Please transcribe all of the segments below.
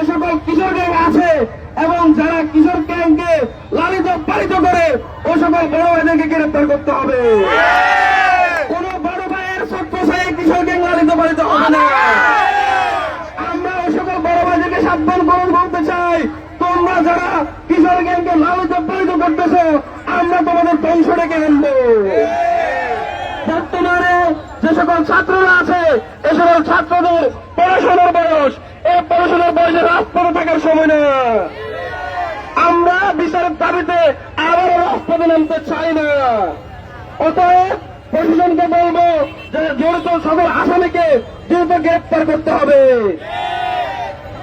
যে সকল কিশোর গ্যাং আছে এবং যারা কিশোর গ্যাংকে লালিত পালিত করে, ও সকল বড় ভাইদেরকে গ্রেপ্তার করতে হবে। কোন বড় ভাইয়ের ছোট্ট কিশোর গ্যাং লালিত পালিত হবে না। আমরা সকল বড় ভাইদেরকে সাবধান করুন বলতে চাই, তোমরা যারা কিশোর গ্যাংকে লালিত পালিত করতেছো, আমরা তোমাদের ধ্বংস ডেকে আনব। বর্তমানে যে সকল ছাত্ররা আছে, এ সকল ছাত্রদের পড়াশোনার বয়স পড়াশোনার বয়সে রাজপথে থাকার সময় না। আমরা বিচারের দাবিতে আবারও রাজপথে নামতে চাই না। অতএব প্রশাসনকে বলব যে জড়িত সকল আসামিকে দ্রুত গ্রেপ্তার করতে হবে।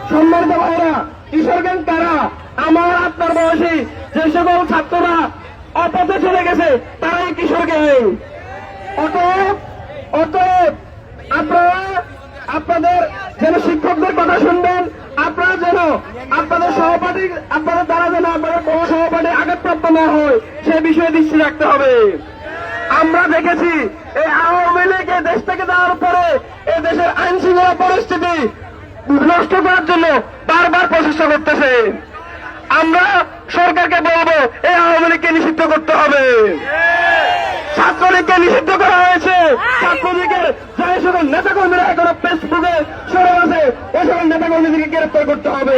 সম্মানিত ভাইরা কিশোর গ্যাং তারা আমার আপনার বয়সী যে সকল ছাত্ররা অপথে চলে গেছে, তারাই কিশোর গ্যাং। অতএব অতএব আপনারা আপনাদের যেন শিক্ষকদের কথা শুনবেন, আপনারা যেন আপনাদের সহপাঠী, আপনাদের দ্বারা যেন আপনাদের কোনো সহপাঠী আঘাতপ্রাপ্ত না হয়, সে বিষয়ে দৃষ্টি রাখতে হবে। আমরা দেখেছি এই আওয়ামী লীগ দেশ থেকে যাওয়ার পরে এই দেশের আইন শৃঙ্খলা পরিস্থিতি নষ্ট করার জন্য বারবার প্রচেষ্টা করতেছে। আমরা সরকারকে বলব, এই আওয়ামী লীগকে নিষিদ্ধ করতে হবে। ছাত্রলীগকে নিষিদ্ধ করা হয়েছে। ছাত্রলীগের যে সকল ফেসবুকে সরে আছে। সকল নেতাকর্মীদেরকে গ্রেপ্তার করতে হবে।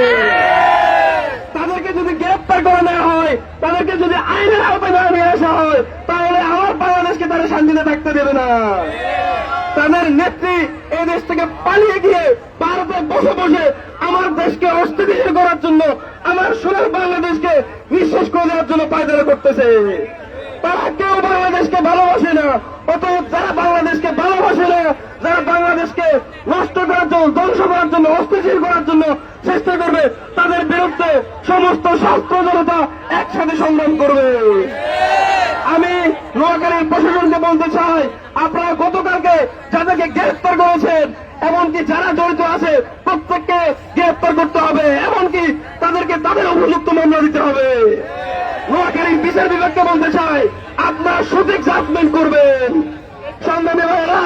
তাদেরকে যদি গ্রেপ্তার করে নেওয়া হয়, তাদেরকে যদি আইনের আওতায় নিয়ে আসা হয়, তাহলে আমার বাংলাদেশকে তারা শান্তিতে থাকতে দেবে না। তাদের নেত্রী এই দেশ থেকে পালিয়ে গিয়ে ভারতে বসে বসে আমার দেশকে অস্থিতিশীল করার জন্য, আমার সোনার বাংলাদেশকে নিঃশেষ করে দেওয়ার জন্য পায়দারা করতেছে। তারা কেউ বাংলাদেশকে ভালোবাসে না। অতএব যারা বাংলাদেশকে ভালোবাসে না, যারা বাংলাদেশকে নষ্ট করার জন্য, ধ্বংস করার জন্য অস্থিতিশীল করার জন্য চেষ্টা করবে, তাদের বিরুদ্ধে সমস্ত শাস্ত্র জনতা একসাথে সংগ্রাম করবে। আমি নোয়াখালীর প্রশাসনকে বলতে চাই, আপনারা গতকালকে যাদেরকে গ্রেফতার করেছেন এমনকি যারা জড়িত আছে প্রত্যেককে গ্রেফতার করতে হবে এমনকি তাদেরকে তাদের উপযুক্ত মামলা দিতে হবে। নোয়াখালীর বিচার বিভাগকে বলতে চাই, আপনারা সঠিক জাজমেন্ট করবেন। সংগ্রামী ভাইয়েরা,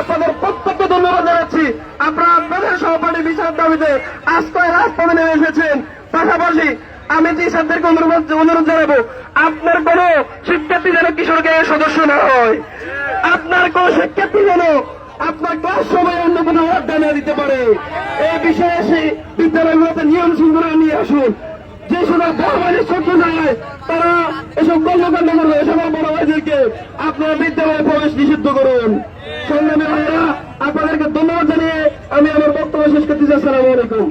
আপনাদের প্রত্যেককে ধন্যবাদ জানাচ্ছি। আপনারা আপনাদের সহপাঠী বিচার দাবিতে আজকে রাজপথে নেমে এসেছেন। পাশাপাশি আমি টিচারদেরকে অনুরোধ অনুরোধ জানাব, আপনার কোন শিক্ষার্থী যেন কিশোর গ্যাংয়ের সদস্য না হয়। আপনার কোন শিক্ষার্থী যেন আপনার ক্লাস সময় অন্য কোনো না দিতে পারে। এই বিষয়ে এসে বিদ্যালয়গুলোতে নিয়ম শৃঙ্খলা নিয়ে আসুন। যে সময় বড় ভাইয়ের ছোট্ট যায় তারা এসব কর্মকাণ্ড করবে, এসব বড় ভাইদেরকে আপনারা বিদ্যালয়ে প্রবেশ নিষিদ্ধ করুন। সংগ্রামী ভাইয়েরা, আপনাদেরকে ধন্যবাদ জানিয়ে আমি আমার বক্তব্য শেষ করতে চাই, আসসালামু আলাইকুম।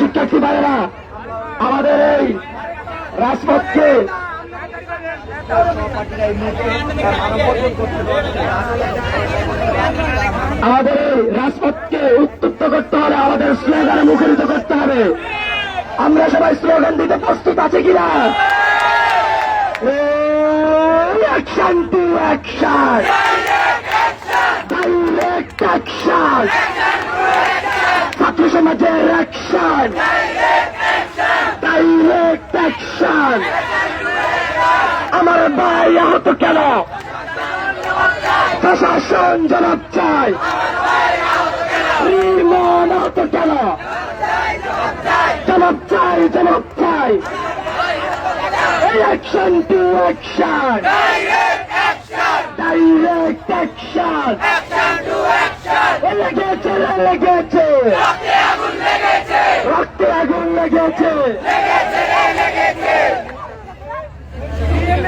শিক্ষার্থী ভাইয়েরা, আমাদের এই রাজপথকে আমাদের রাজপথকে উত্তপ্ত করতে হবে, আমাদের স্লোগানে মুখরিত করতে হবে। আমরা সবাই স্লোগান দিতে প্রস্তুত আছি কিনা? Action to action direct action ছাত্র সমাজের অ্যাকশন ডাইরেক্ট অ্যাকশন আমার ভাই আহত কেন? প্রশাসন জবাব চাই। রিমন আহত কেন? জবাব চাই জবাব চাই। Action to action direct action লেগেছে লেগেছে। রক্তে আগুন লেগেছে।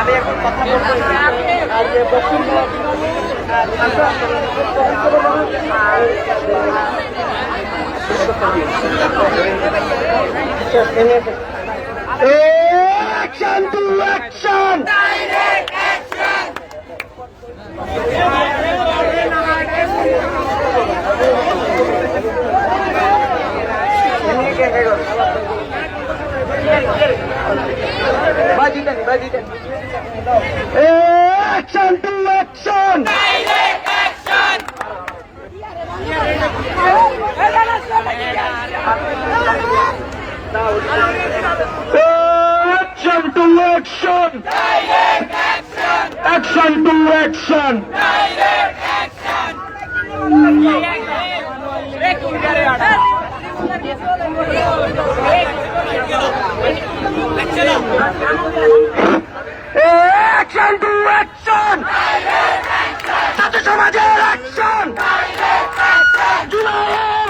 আমি এখন কথা বলব Action to action! Action to action! Action to action! Action to action! Action to action! ছাত্র সমাজের অ্যাকশন জুলাইয়ের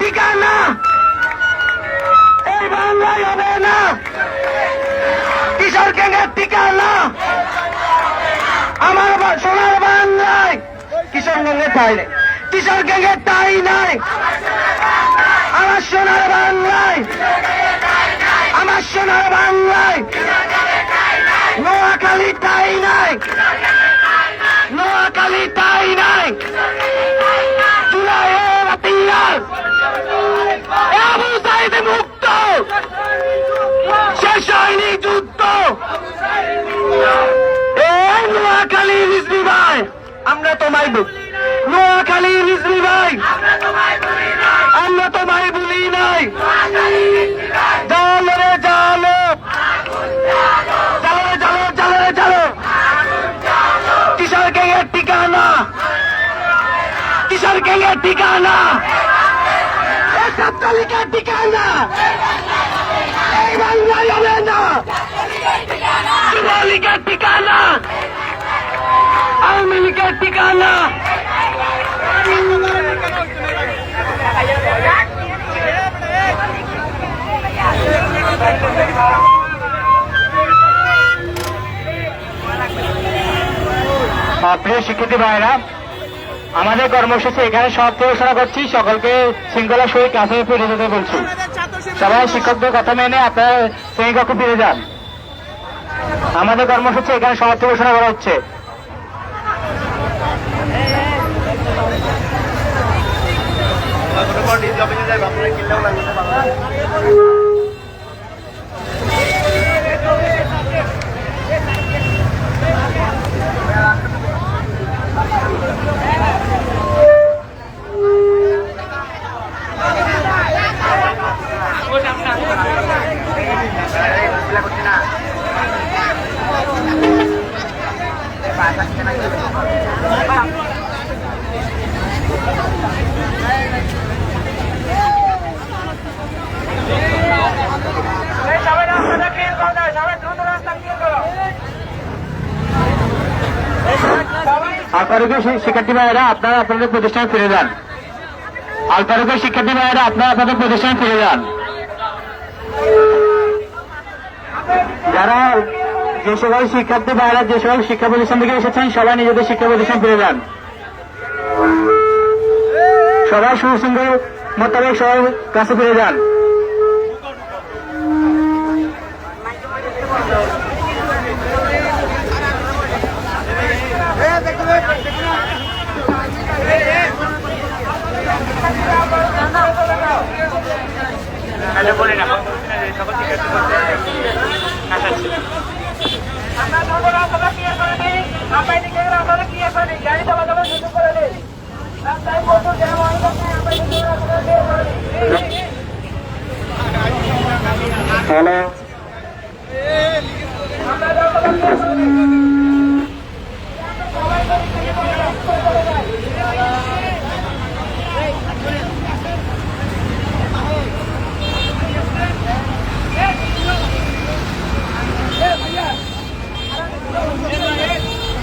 ঠিকানা এই বাংলায় হবে না কিশোর গ্যাংয়ের ঠিকানা আমার বা- সোনার বাংলায় কিশোর গ্যাংয়ের ঠাই নেই আমার সোনার আমার সোনার বাংলায়। নোয়াখালী ঠাই নাই। নোয়াখালী ঠাই নাই। মুক্ত। শেষ হয়নি যুদ্ধ। নোয়াখালী আমরা তোমায় নোয়াখালী ভাই আমরা তোমায় বলি নাই। জালো রে জালো। জালো জালো জালো কিশোর গ্যাংয়ের ঠিকানা। কিশোর গ্যাংয়ের ঠিকানা। ঠিকানা। এই বাংলায় হবে না। ঠিকানা। আওয়ামী লীগের ঠিকানা। প্রিয় শিক্ষার্থী ভাইরা, আমাদের কর্মসূচি এখানে সমাপ্তি ঘোষণা করছি, সকলকে শৃঙ্খলা সহিত কাছে ফিরে যেতে বলছি। সবাই শিক্ষকদের কথা মেনে আপনারা শ্রেণীকক্ষে ফিরে যান। আমাদের কর্মসূচি এখানে সমাপ্তি ঘোষণা করা হচ্ছে। আলপারুকের শিক্ষার্থী ভাইয়েরা, আপনারা আপনাদের প্রতিষ্ঠানে ফিরে যান। আলপারুকের শিক্ষার্থী ভাইয়েরা, আপনারা আপনাদের প্রতিষ্ঠানে ফিরে যান। যারা যে সকল শিক্ষার্থী ভাইয়েরা, যে সকল শিক্ষা প্রতিষ্ঠান থেকে এসেছেন, সবাই নিজেদের শিক্ষা প্রতিষ্ঠান ফিরে যান। সবাই সুশৃঙ্খল মোতাবেক সবার কাছে ফিরে যান। Hello.